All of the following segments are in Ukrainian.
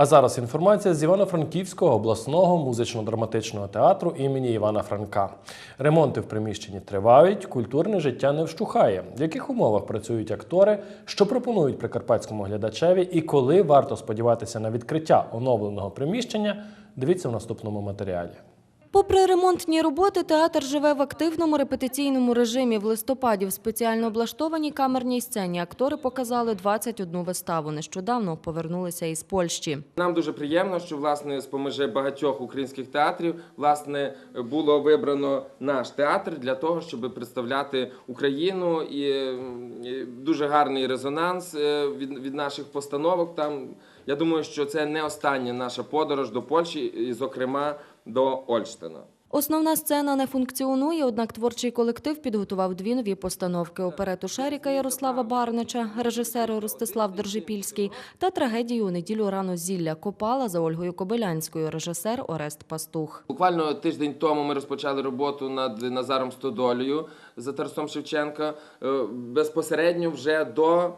А зараз інформація з Івано-Франківського обласного музично-драматичного театру імені Івана Франка. Ремонти в приміщенні тривають, культурне життя не вщухає. В яких умовах працюють актори, що пропонують прикарпатському глядачеві, і коли варто сподіватися на відкриття оновленого приміщення, дивіться в наступному матеріалі. Попри ремонтні роботи, театр живе в активному репетиційному режимі. В листопаді в спеціально облаштованій камерній сцені актори показали 21 виставу. Нещодавно повернулися із Польщі. Нам дуже приємно, що власне з поміж багатьох українських театрів власне було вибрано наш театр для того, щоб представляти Україну і, дуже гарний резонанс е, від наших постановок. Там я думаю, що це не остання наша подорож до Польщі, і, зокрема до Ольштина. Основна сцена не функціонує, однак творчий колектив підготував дві нові постановки: оперету Шеріка Ярослава Барнича, режисер Ростислав Держипільський та трагедію у неділю рано зілля Копала за Ольгою Кобилянською, режисер Орест Пастух. Буквально тиждень тому ми розпочали роботу над Назаром Стодолею за Тарасом Шевченка. Е, Безпосередньо вже до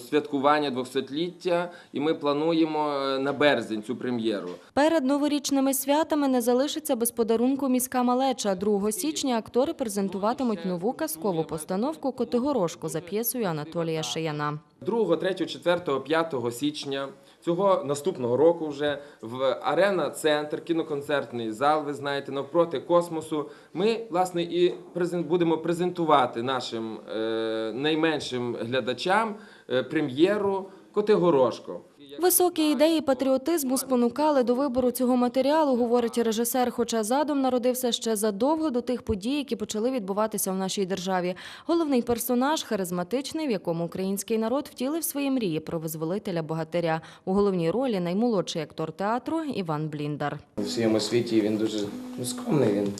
святкування 200-ліття, і ми плануємо е, на березень цю прем'єру. Перед новорічними святами не залишиться без подарунку міська малеча. 2 січня актори презентуватимуть нову казкову постановку Котигорошку за п'єсою Анатолія Шияна. 2, 3, 4, 5 січня цього наступного року вже в арена центр, кіноконцертний зал, ви знаєте, навпроти космосу. Ми власне і будемо презентувати нашим е, найменшим глядачам е, прем'єру Котигорошко. Високі ідеї патріотизму спонукали до вибору цього матеріалу, говорить режисер. Хоча задум народився ще задовго до тих подій, які почали відбуватися в нашій державі. Головний персонаж харизматичний, в якому український народ втілив свої мрії про визволителя богатиря. У головній ролі наймолодший актор театру Іван Бліндар. У всьому світі він дуже ну, скромний, він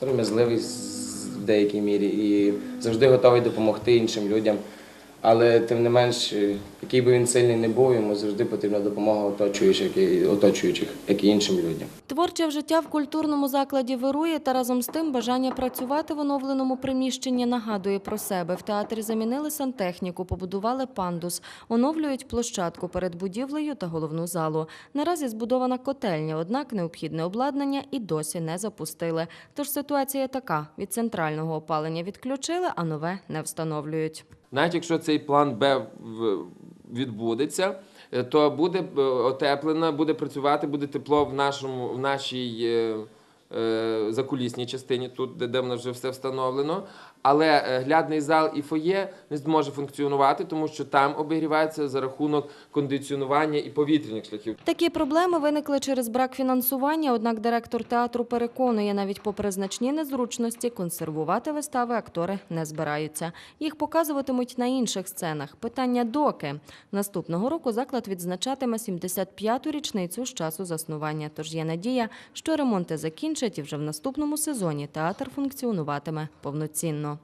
сором'язливий в деякій мірі і завжди готовий допомогти іншим людям. Але тим не менш, е, який би він сильний не був, йому завжди потрібна допомога оточуючих, оточуючих, як і іншим людям. Творче життя в культурному закладі вирує, та разом з тим бажання працювати в оновленому приміщенні нагадує про себе. В театрі замінили сантехніку, побудували пандус, оновлюють площадку перед будівлею та головну залу. Наразі збудована котельня, однак необхідне обладнання і досі не запустили. Тож ситуація така: від центрального опалення відключили, а нове не встановлюють. Навіть якщо цей план Б відбудеться, е, то буде отеплена, буде працювати, буде тепло в нашому в нашій е, е, закулісній частині, тут де, нас вже все встановлено. Але е, глядний зал і фоє не зможе функціонувати, тому що там обігрівається за рахунок кондиціонування і повітряних шляхів. Такі проблеми виникли через брак фінансування, однак директор театру переконує, навіть попри значні незручності, консервувати вистави актори не збираються. Їх показуватимуть на інших сценах. Питання доки. Наступного року заклад відзначатиме 75-ту річницю з часу заснування. Тож є надія, що ремонти закінчать і вже в наступному сезоні театр функціонуватиме повноцінно.